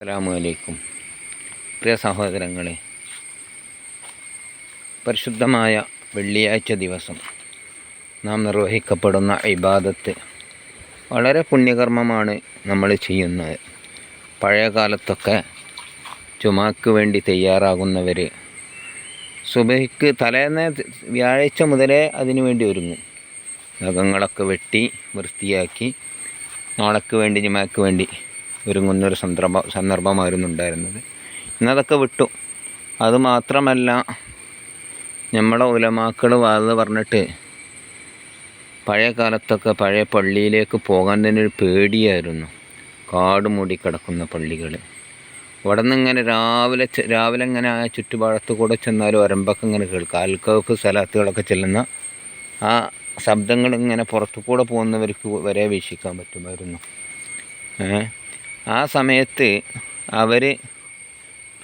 അസ്സലാമു അലൈക്കും പ്രിയ സഹോദരങ്ങളെ പരിശുദ്ധമായ വെള്ളിയാഴ്ച ദിവസം നാം നിർവഹിക്കപ്പെടുന്ന ഇബാദത്ത് വളരെ പുണ്യകർമ്മമാണ് നമ്മൾ ചെയ്യുന്നത്. പഴയ കാലത്തൊക്കെ ചുമാക്ക് വേണ്ടി തയ്യാറാകുന്നവർ സുബഹിക്ക് തലേന്ന് വ്യാഴാഴ്ച മുതലേ അതിനു വേണ്ടി ഒരുങ്ങും. നഖങ്ങളൊക്കെ വെട്ടി വൃത്തിയാക്കി നാളേക്ക് വേണ്ടി ജുമാക്ക് വേണ്ടി ഒരുങ്ങുന്നൊരു സന്ദർഭ സന്ദർഭമായിരുന്നു ഉണ്ടായിരുന്നത് ഇന്നതൊക്കെ വിട്ടു. അതുമാത്രമല്ല നമ്മളെ ഉലമാക്കൾ വാത് പറഞ്ഞിട്ട് പഴയ കാലത്തൊക്കെ പഴയ പള്ളിയിലേക്ക് പോകാൻ തന്നെ ഒരു പേടിയായിരുന്നു. കാട് മൂടിക്കിടക്കുന്ന പള്ളികൾ അവിടെ നിന്ന് ഇങ്ങനെ രാവിലെ രാവിലെ ഇങ്ങനെ ആ ചുറ്റുപാടത്ത് കൂടെ ചെന്നാലും ഒരമ്പൊക്കെ ഇങ്ങനെ കേൾക്കാം. അൽക്കഫ് സ്ഥലത്തുകളൊക്കെ ചെല്ലുന്ന ആ ശബ്ദങ്ങൾ ഇങ്ങനെ പുറത്തു കൂടെ പോകുന്നവർക്ക് വരെ വീക്ഷിക്കാൻ പറ്റുമായിരുന്നു. ഏ? ആ സമയത്ത് അവർ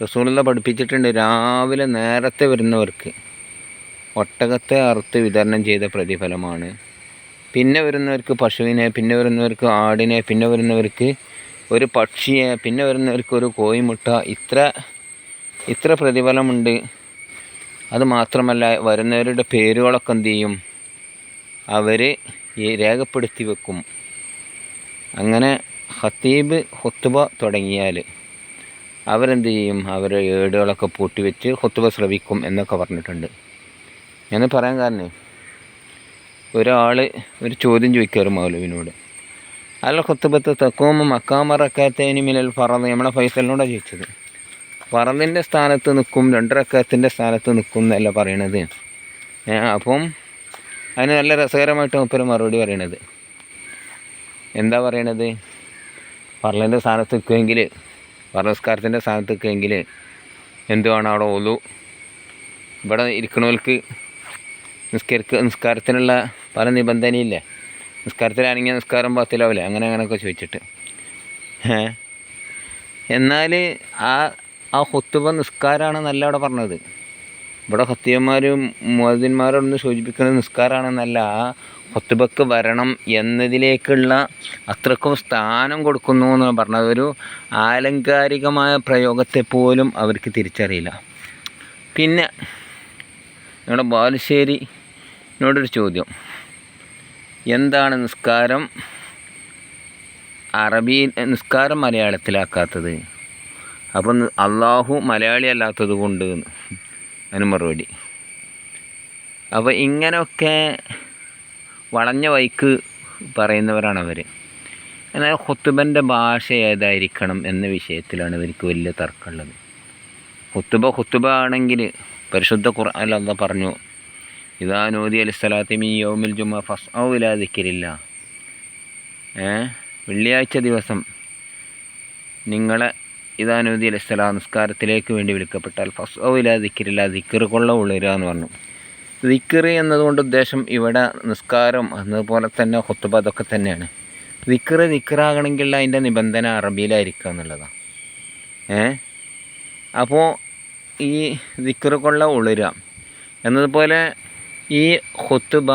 റസൂലുള്ള പഠിപ്പിച്ചിട്ടുണ്ട് രാവിലെ നേരത്തെ വരുന്നവർക്ക് ഒട്ടകത്തെ അറുത്ത് വിതരണം ചെയ്ത പ്രതിഫലമാണ്. പിന്നെ വരുന്നവർക്ക് പശുവിനെ പിന്നെ വരുന്നവർക്ക് ആടിനെ പിന്നെ വരുന്നവർക്ക് ഒരു പക്ഷിയെ പിന്നെ വരുന്നവർക്ക് ഒരു കോയിമുട്ട ഇത്ര ഇത്ര പ്രതിഫലമുണ്ട്. അത് മാത്രമല്ല വരുന്നവരുടെ പേരുകളൊക്കെ എന്ത് ചെയ്യും? അവർ രേഖപ്പെടുത്തി വെക്കും. അങ്ങനെ ഖത്തീബ് ഹുത്തുബ തുടങ്ങിയാൽ അവരെന്ത് ചെയ്യും? അവരെ ഏടുകളൊക്കെ പൂട്ടിവെച്ച് ഹുത്തുബ ശ്രവിക്കും എന്നൊക്കെ പറഞ്ഞിട്ടുണ്ട്. ഞാൻ പറയാൻ കാരണം ഒരാൾ ഒരു ചോദ്യം ചോദിക്കാറ് മൗലവിനോട്. അല്ല ഹുത്തുബത്ത് തെക്കോമ മക്കാമറക്കാത്തതിന് മിനൽ പറന്ന് നമ്മളെ ഫൈസലിനോടാണ് ചോദിച്ചത്. പറന്നിന്റെ സ്ഥാനത്ത് നിൽക്കും രണ്ടരക്കത്തിന്റെ സ്ഥാനത്ത് നിൽക്കും എന്നല്ല പറയണത്. അപ്പം അതിന് നല്ല രസകരമായിട്ട് മുപ്പര് മറുപടി പറയണത്. എന്താ പറയണത്? പറലിന്റെ സ്ഥാനത്ത് നിൽക്കുമെങ്കിൽ പറസ്കാരത്തിന്റെ സ്ഥാനത്ത് നിൽക്കുമെങ്കിൽ എന്തുവാണ് അവിടെ ഒലു ഇവിടെ ഇരിക്കണവർക്ക് നിസ്കരിക്ക നിസ്കാരത്തിനുള്ള പല നിബന്ധനയില്ലേ? നിസ്കാരത്തിലാണെങ്കിൽ നിസ്കാരം പത്തിലാവില്ലേ അങ്ങനെ അങ്ങനെയൊക്കെ ചോദിച്ചിട്ട്. എന്നാൽ ആ ആ ഹുത്തുബ നിസ്കാരമാണെന്നല്ല അവിടെ പറഞ്ഞത്. ഇവിടെ ഹത്തിയന്മാരും മുഅദ്ദിന്മാരോടൊന്ന് സൂചിപ്പിക്കുന്നത് നിസ്കാരമാണെന്നല്ല. ഹൊത്തുബക്ക് വരണം എന്നതിലേക്കുള്ള അത്രക്കും സ്ഥാനം കൊടുക്കുന്നു എന്ന് പറഞ്ഞത്. ഒരു ആലങ്കാരികമായ പ്രയോഗത്തെ പോലും അവർക്ക് തിരിച്ചറിയില്ല. പിന്നെ ഞങ്ങളുടെ ബാലുശ്ശേരിനോടൊരു ചോദ്യം. എന്താണ് നിസ്കാരം? അറബി നിസ്കാരം മലയാളത്തിലാക്കാത്തത്. അപ്പം അള്ളാഹു മലയാളി അല്ലാത്തത് കൊണ്ട് അതിന് മറുപടി. അപ്പോൾ ഇങ്ങനെയൊക്കെ വളഞ്ഞ വൈക്ക് പറയുന്നവരാണ് അവർ എന്നാൽ ഹുത്തുബന്റെ ഭാഷ ഏതായിരിക്കണം എന്ന വിഷയത്തിലാണ് ഇവർക്ക് വലിയ തർക്കമുള്ളത്. ഹുത്തുബ ഹുത്തുബ ആണെങ്കിൽ പരിശുദ്ധ ഖുർആൻ അല്ല പറഞ്ഞു ഇതാ നോദി അലി സ്ഥലാത്തി മീ യോമിൽ ജുമ ഫസ് ഏ? വെള്ളിയാഴ്ച ദിവസം നിങ്ങളെ ഇതാ നോദി അലി സ്വലാം നിസ്കാരത്തിലേക്ക് വേണ്ടി വിളിക്കപ്പെട്ടാൽ ഫസ് ദിക്കിരില്ല ദിക്കറ് കൊള്ള ഉള്ളരുക എന്ന് പറഞ്ഞു. ദിക്കറ് എന്നതുകൊണ്ട് ഉദ്ദേശം ഇവിടെ നിസ്കാരം അതുപോലെ തന്നെ ഹൊത്തുബ അതൊക്കെ തന്നെയാണ്. ദിക്കറ് ദിക്കറാകണമെങ്കിൽ അതിന്റെ നിബന്ധന അറബിയിലായിരിക്കുക എന്നുള്ളതാണ് ഏ? അപ്പോൾ ഈ ദിക്കറ് കൊള്ള ഉളരുക എന്നതുപോലെ ഈ ഹൊത്തുബ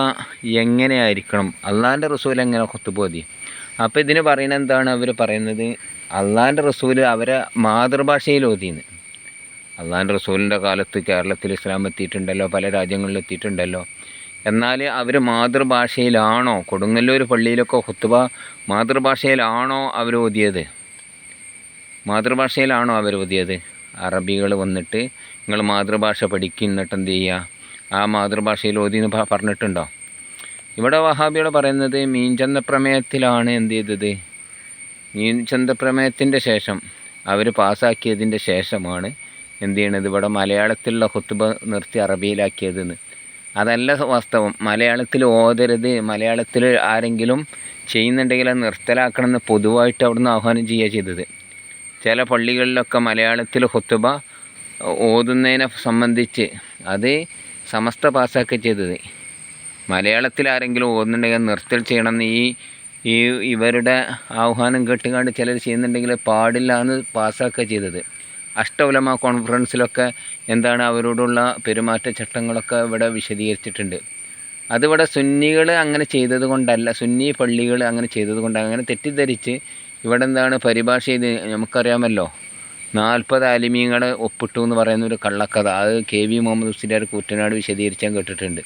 എങ്ങനെയായിരിക്കണം? അള്ളാന്റെ റസൂൽ എങ്ങനെ ഹൊത്തുബ ഓതി? അപ്പോൾ ഇതിന് പറയുന്നത് എന്താണ് അവർ പറയുന്നത്? അള്ളാന്റെ റസൂൽ അവരെ മാതൃഭാഷയിൽ ഓതിന്ന്. അള്ളാന്റെ റസൂലിന്റെ കാലത്ത് കേരളത്തിൽ ഇസ്ലാം എത്തിയിട്ടുണ്ടല്ലോ പല രാജ്യങ്ങളിൽ എത്തിയിട്ടുണ്ടല്ലോ. എന്നാൽ അവർ മാതൃഭാഷയിലാണോ കൊടുങ്ങല്ലൂർ പള്ളിയിലൊക്കെ ഹുത്തുബ മാതൃഭാഷയിലാണോ അവർ ഓതിയത്? മാതൃഭാഷയിലാണോ അവർ ഓതിയത്? അറബികൾ വന്നിട്ട് നിങ്ങൾ മാതൃഭാഷ പഠിക്കും എന്നിട്ട് എന്ത് ചെയ്യുക ആ മാതൃഭാഷയിൽ ഓതി എന്ന് പറഞ്ഞിട്ടുണ്ടോ? ഇവിടെ വഹാബികൾ പറയുന്നത് മീൻചന്ത പ്രമേയത്തിലാണ് എന്ത് ചെയ്തത്? മീൻചന്ത പ്രമേയത്തിന്റെ ശേഷം അവർ പാസ്സാക്കിയതിന്റെ ശേഷമാണ് എന്ത് ചെയ്യണത്? ഇവിടെ മലയാളത്തിലുള്ള ഹുത്തുബ നിർത്തി അറബിയിലാക്കിയതെന്ന്. അതല്ല വാസ്തവം. മലയാളത്തിൽ ഓതരുത് മലയാളത്തിൽ ആരെങ്കിലും ചെയ്യുന്നുണ്ടെങ്കിൽ അത് നിർത്തലാക്കണമെന്ന് പൊതുവായിട്ട് അവിടുന്ന് ആഹ്വാനം ചെയ്യുക ചെയ്തത്. ചില പള്ളികളിലൊക്കെ മലയാളത്തിൽ ഹുത്തുബ ഓതുന്നതിനെ സംബന്ധിച്ച് അത് സമസ്ത പാസ്സാക്കി ചെയ്തത്. മലയാളത്തിൽ ആരെങ്കിലും ഓർന്നുണ്ടെങ്കിൽ നിർത്തൽ ചെയ്യണമെന്ന് ഈ ഈ ഇവരുടെ ആഹ്വാനം കേട്ടുകൊണ്ട് ചിലർ ചെയ്യുന്നുണ്ടെങ്കിൽ പാടില്ല എന്ന് പാസ്സാക്കുക ചെയ്തത്. അഷ്ടവലമ കോൺഫറൻസിലൊക്കെ എന്താണ് അവരോടുള്ള പെരുമാറ്റച്ചട്ടങ്ങളൊക്കെ ഇവിടെ വിശദീകരിച്ചിട്ടുണ്ട്. അതിവിടെ സുന്നികൾ അങ്ങനെ ചെയ്തത് കൊണ്ടല്ല സുന്നി പള്ളികൾ അങ്ങനെ ചെയ്തത് കൊണ്ട് അങ്ങനെ തെറ്റിദ്ധരിച്ച് ഇവിടെ എന്താണ് പരിഭാഷ ചെയ്ത് നമുക്കറിയാമല്ലോ. നാൽപ്പത് ആലിമീങ്ങൾ ഒപ്പിട്ടു എന്ന് പറയുന്ന ഒരു കള്ളക്കഥ. അത് കെ വി മുഹമ്മദ് മുസ്ലിയാർ കുറ്റനാട് വിശദീകരിച്ചാൽ കേട്ടിട്ടുണ്ട്.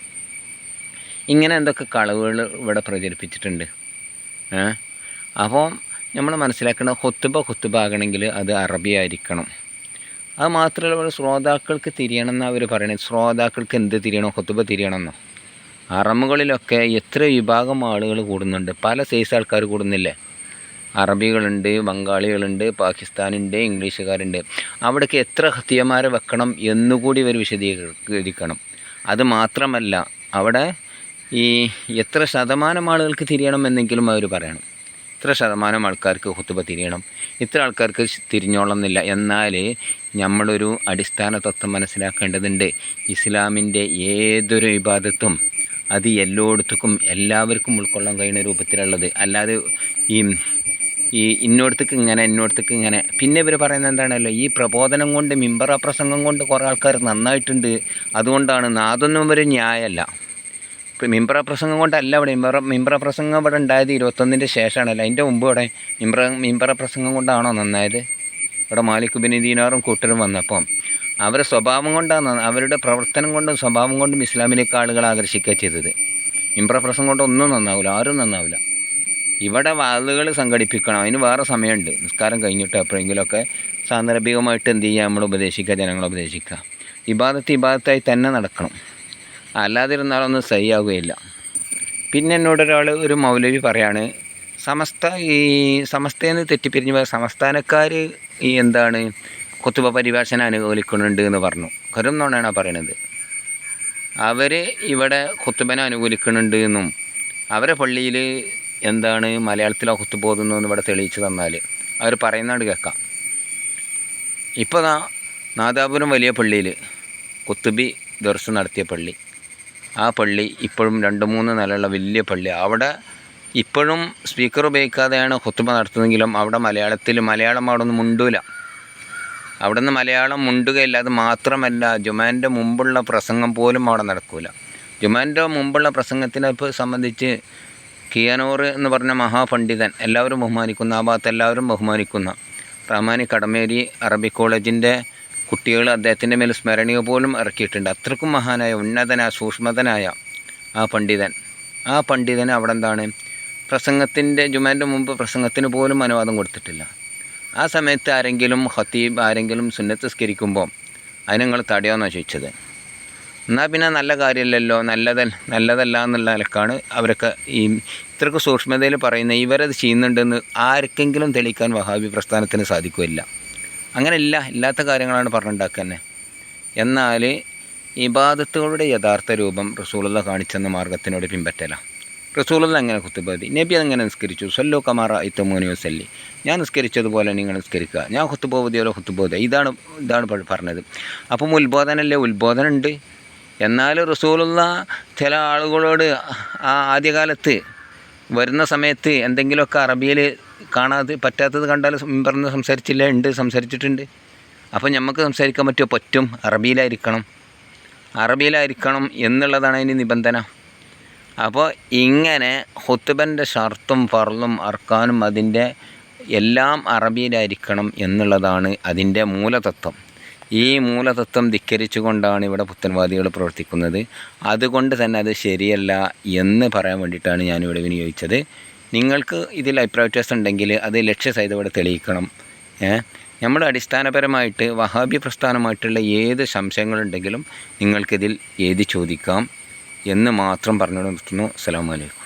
ഇങ്ങനെ എന്തൊക്കെ കളവുകൾ ഇവിടെ പ്രചരിപ്പിച്ചിട്ടുണ്ട്? അപ്പോൾ നമ്മൾ മനസ്സിലാക്കേണ്ട ഹൊത്തുബ ഹൊത്തുബ ആകണമെങ്കിൽ അത് അറബി ആയിരിക്കണം. അത് മാത്രമല്ല ഇവിടെ ശ്രോതാക്കൾക്ക് തിരിയണം എന്ന് അവർ പറയുന്നത് ശ്രോതാക്കൾക്ക് എന്ത് തിരിയണം? ഹൊത്തുബ തിരിയണമെന്നോ? അറമുകളിലൊക്കെ എത്ര വിഭാഗം ആളുകൾ കൂടുന്നുണ്ട്. പല സൈസ് ആൾക്കാർ കൂടുന്നില്ലേ? അറബികളുണ്ട് ബംഗാളികളുണ്ട് പാകിസ്ഥാനുണ്ട് ഇംഗ്ലീഷുകാരുണ്ട്. അവിടേക്ക് എത്ര ഹത്തിയമാരെ വെക്കണം എന്നുകൂടി ഇവർ വിശദീകരിക്കണം. അത് മാത്രമല്ല അവിടെ ഈ എത്ര ശതമാനം ആളുകൾക്ക് തിരിയണം എന്നെങ്കിലും അവർ പറയണം. ഇത്ര ശതമാനം ആൾക്കാർക്ക് ഹുത്തുബ തിരിയണം. ഇത്ര ആൾക്കാർക്ക് തിരിഞ്ഞോളന്നില്ല എന്നാൽ നമ്മളൊരു അടിസ്ഥാന തത്വം മനസ്സിലാക്കേണ്ടതുണ്ട്. ഇസ്ലാമിന്റെ ഏതൊരു വിവാദത്തും അത് എല്ലായിടത്തേക്കും എല്ലാവർക്കും ഉൾക്കൊള്ളാൻ കഴിയുന്ന രൂപത്തിലുള്ളത്. അല്ലാതെ ഈ ഈ ഇന്നോടത്തേക്ക് ഇങ്ങനെ ഇന്നോടത്തേക്ക് ഇങ്ങനെ. പിന്നെ ഇവർ പറയുന്നത് എന്താണല്ലോ ഈ പ്രബോധനം കൊണ്ട് മിമ്പറ പ്രസംഗം കൊണ്ട് കുറേ ആൾക്കാർ നന്നായിട്ടുണ്ട്. അതുകൊണ്ടാണ് അതൊന്നും ഒരു ന്യായമല്ല. മിമ്പ്ര പ്രസംഗം കൊണ്ടല്ല ഇവിടെ. മിമ്പ്ര മിമ്പ്ര പ്രസംഗം ഇവിടെ ഉണ്ടായത് ഇരുപത്തൊന്നിന്റെ ശേഷമാണല്ലോ അതിന്റെ മുമ്പ് ഇവിടെ മിമ്പ്ര മിമ്പ്ര പ്രസംഗം കൊണ്ടാണോ നന്നായത്? ഇവിടെ മാലിക് ദീനാറും കൂട്ടരും വന്നപ്പം. അവരുടെ സ്വഭാവം കൊണ്ടാണ് അവരുടെ പ്രവർത്തനം കൊണ്ടും സ്വഭാവം കൊണ്ടും ഇസ്ലാമിലേക്ക് ആളുകളെ ആകർഷിക്കുക ചെയ്തത്. മിമ്പ്ര പ്രസംഗം കൊണ്ടൊന്നും നന്നാവില്ല ആരും നന്നാവില്ല ഇവിടെ വാളുകൾ സംഘടിപ്പിക്കണം. അതിന് വേറെ സമയമുണ്ട്. നിസ്കാരം കഴിഞ്ഞിട്ട് എപ്പോഴെങ്കിലുമൊക്കെ സാന്ദർഭികമായിട്ട് എന്ത് ചെയ്യുക നമ്മൾ ഉപദേശിക്കുക ജനങ്ങളെ ഉപദേശിക്കുക. ഇബാദത്ത് ഇബാദത്തായി തന്നെ നടക്കണം. അല്ലാതിരുന്നാലൊന്നും സഹിയാവുകയില്ല. പിന്നെ എന്നോട് ഒരാൾ ഒരു മൗലവി പറയാണ് സമസ്ത ഈ സമസ്തയെന്ന് തെറ്റിപ്പിരിഞ്ഞ് പോയ സംസ്ഥാനക്കാർ ഈ എന്താണ് കുത്തുബ പരിഭാഷന അനുകൂലിക്കുന്നുണ്ട് എന്ന് പറഞ്ഞു. കരുന്നോണാണ് പറയണത്. അവർ ഇവിടെ കുത്തുബനെ അനുകൂലിക്കുന്നുണ്ട് എന്നും അവരെ പള്ളിയിൽ എന്താണ് മലയാളത്തിലോ കുത്തുപോകുന്നു എന്ന് ഇവിടെ തെളിയിച്ചു തന്നാൽ അവർ പറയുന്നതാണ് കേൾക്കാം. ഇപ്പോൾ നാദാപുരം വലിയ പള്ളിയിൽ കുത്തുബി ദർശനം നടത്തിയ പള്ളി. ആ പള്ളി ഇപ്പോഴും രണ്ട് മൂന്ന് നിലയുള്ള വലിയ പള്ളി. അവിടെ ഇപ്പോഴും സ്പീക്കർ ഉപയോഗിക്കാതെയാണ് ഹുത്തുബ നടത്തുന്നതെങ്കിലും അവിടെ മലയാളത്തിൽ മലയാളം അവിടെ നിന്ന് മുണ്ടൂല. അവിടെ നിന്ന് മലയാളം മുണ്ടുകയില്ല. അത് മാത്രമല്ല ജുമാന്റെ മുമ്പുള്ള പ്രസംഗം പോലും അവിടെ നടക്കൂല. ജുമാന്റെ മുമ്പുള്ള പ്രസംഗത്തിനെ സംബന്ധിച്ച് കിയാനോർ എന്ന് പറഞ്ഞ മഹാപണ്ഡിതൻ എല്ലാവരും ബഹുമാനിക്കുന്ന ആ ഭാഗത്ത് എല്ലാവരും ബഹുമാനിക്കുന്ന. റഹ്മാനി കടമേരി അറബി കോളേജിന്റെ കുട്ടികൾ അദ്ദേഹത്തിന്റെ മേൽ സ്മരണീയ പോലും ഇറക്കിയിട്ടുണ്ട്. അത്രക്കും മഹാനായ ഉന്നതനായ സൂക്ഷ്മതനായ ആ പണ്ഡിതൻ. ആ പണ്ഡിതൻ അവിടെ എന്താണ്? പ്രസംഗത്തിന്റെ ജുമാന്റെ മുമ്പ് പ്രസംഗത്തിന് പോലും അനുവാദം കൊടുത്തിട്ടില്ല. ആ സമയത്ത് ആരെങ്കിലും ഹത്തീബ് ആരെങ്കിലും സുന്നത്തസ്കരിക്കുമ്പോൾ അതിന് നിങ്ങൾ ചോദിച്ചത്. എന്നാൽ പിന്നെ നല്ല കാര്യമല്ലല്ലോ നല്ലത നല്ലതല്ല എന്നുള്ള നിലക്കാണ് അവരൊക്കെ ഈ ഇത്രക്ക് സൂക്ഷ്മതയിൽ പറയുന്ന ഇവരത് ചെയ്യുന്നുണ്ടെന്ന് ആർക്കെങ്കിലും തെളിയിക്കാൻ വഹാബി പ്രസ്ഥാനത്തിന് സാധിക്കില്ല അങ്ങനെ ഇല്ല ഇല്ലാത്ത കാര്യങ്ങളാണ് പറഞ്ഞുണ്ടാക്കുക തന്നെ. എന്നാൽ ഇബാദത്തുകളുടെ യഥാർത്ഥ രൂപം റസൂലുള്ള കാണിച്ചെന്ന മാർഗത്തിനോട് പിൻപറ്റല. റസൂലുള്ള എങ്ങനെ കുത്തുബതി നബി അതെങ്ങനെ നിസ്കരിച്ചു? സല്ലോ കമാറ ഇത്തമോനി വസല്ലി. ഞാൻ നിസ്കരിച്ചതുപോലെ നിങ്ങൾ നിസ്കരിക്കുക. ഞാൻ ഹുത്തുബോധിയോലോ കുത്തുബോധ ഇതാണ് ഇതാണ് പറഞ്ഞത്. അപ്പം ഉത്ബോധനല്ലേ? ഉത്ബോധനമുണ്ട് എന്നാൽ റസൂലുള്ള ചില ആളുകളോട് ആ ആദ്യകാലത്ത് വരുന്ന സമയത്ത് എന്തെങ്കിലുമൊക്കെ അറബിയിൽ കാണാതെ പറ്റാത്തത് കണ്ടാൽ പറഞ്ഞ് സംസാരിച്ചില്ല ഉണ്ട് സംസാരിച്ചിട്ടുണ്ട്. അപ്പം നമുക്ക് സംസാരിക്കാൻ പറ്റുമോ പറ്റും അറബിയിലായിരിക്കണം. അറബിയിലായിരിക്കണം എന്നുള്ളതാണ് അതിന് നിബന്ധന. അപ്പോൾ ഇങ്ങനെ ഹുത്തുബന്റെ ഷർത്തും ഫർളും അർക്കാനും അതിന്റെ എല്ലാം അറബിയിലായിരിക്കണം എന്നുള്ളതാണ് അതിന്റെ മൂലതത്വം. ഈ മൂലതത്വം ധിക്കരിച്ചുകൊണ്ടാണ് ഇവിടെ പുത്തൻവാദികൾ പ്രവർത്തിക്കുന്നത്. അതുകൊണ്ട് തന്നെ അത് ശരിയല്ല എന്ന് പറയാൻ വേണ്ടിയിട്ടാണ് ഞാനിവിടെ വിനിയോഗിച്ചത്. നിങ്ങൾക്ക് ഇതിൽ അഭിപ്രായ വ്യത്യാസം ഉണ്ടെങ്കിൽ അത് ലക്ഷ്യസഹിതം ഇവിടെ തെളിയിക്കണം. നമ്മൾ അടിസ്ഥാനപരമായിട്ട് വഹാബി പ്രസ്ഥാനമായിട്ടുള്ള ഏത് സംശയങ്ങളുണ്ടെങ്കിലും നിങ്ങൾക്കിതിൽ എഴുതി ചോദിക്കാം എന്ന് മാത്രം പറഞ്ഞു നിർത്തുന്നു. അസ്സാം അലൈക്കും.